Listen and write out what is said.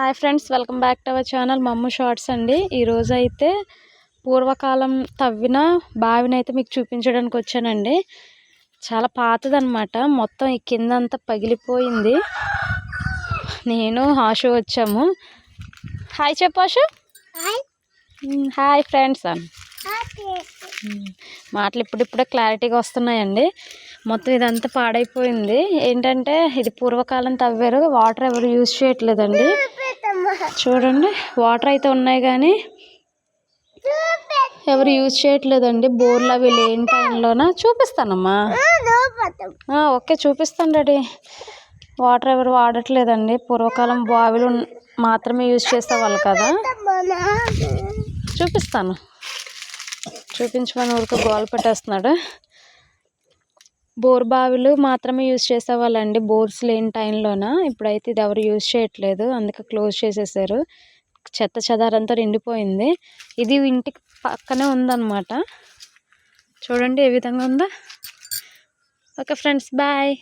Hi friends welcome back to our channel Mamma Shorts అండి. ఈరోజు అయితే పూర్వకాలం తవ్విన బావిని అయితే మీకు చూపించడానికి వచ్చానండి. చాలా పాతదనమాట మొత్తం ఈ కింద అంతా పగిలిపోయింది. నేను ఆశు వచ్చాము. హాయ్ చెప్పు ఆశు. హాయ్. ఫ్రెండ్స్. అని మాటలు ఇప్పుడిప్పుడే క్లారిటీగా వస్తున్నాయండి. మొత్తం ఇదంతా పాడైపోయింది. ఏంటంటే ఇది పూర్వకాలం తవ్వారు వాటర్ ఎవరు యూజ్ చేయట్లేదండి. చూడండి వాటర్ అయితే ఉన్నాయి కానీ ఎవరు యూజ్ చేయట్లేదండి. బోర్లు అవి లేని టైంలోన? చూపిస్తానమ్మా. ఓకే చూపిస్తాను డాడీ. వాటర్ ఎవరు వాడట్లేదండి. పూర్వకాలం బావిలు మాత్రమే యూజ్ చేసేవాళ్ళు కదా. చూపిస్తాను. చూపించమని ఊరికి గోల్ పెట్టేస్తున్నాడు. బోర్ బావిలు మాత్రమే యూజ్ చేసేవాళ్ళండి. బోర్స్ లేని టైంలోన? ఇప్పుడైతే ఇది ఎవరు యూజ్ చేయట్లేదు. అందుకే క్లోజ్ చేసేసారు. చెత్త చెదారంతా నిండిపోయింది. ఇది ఇంటికి పక్కనే ఉందన్నమాట. చూడండి ఏ విధంగా ఉందో. Okay friends bye.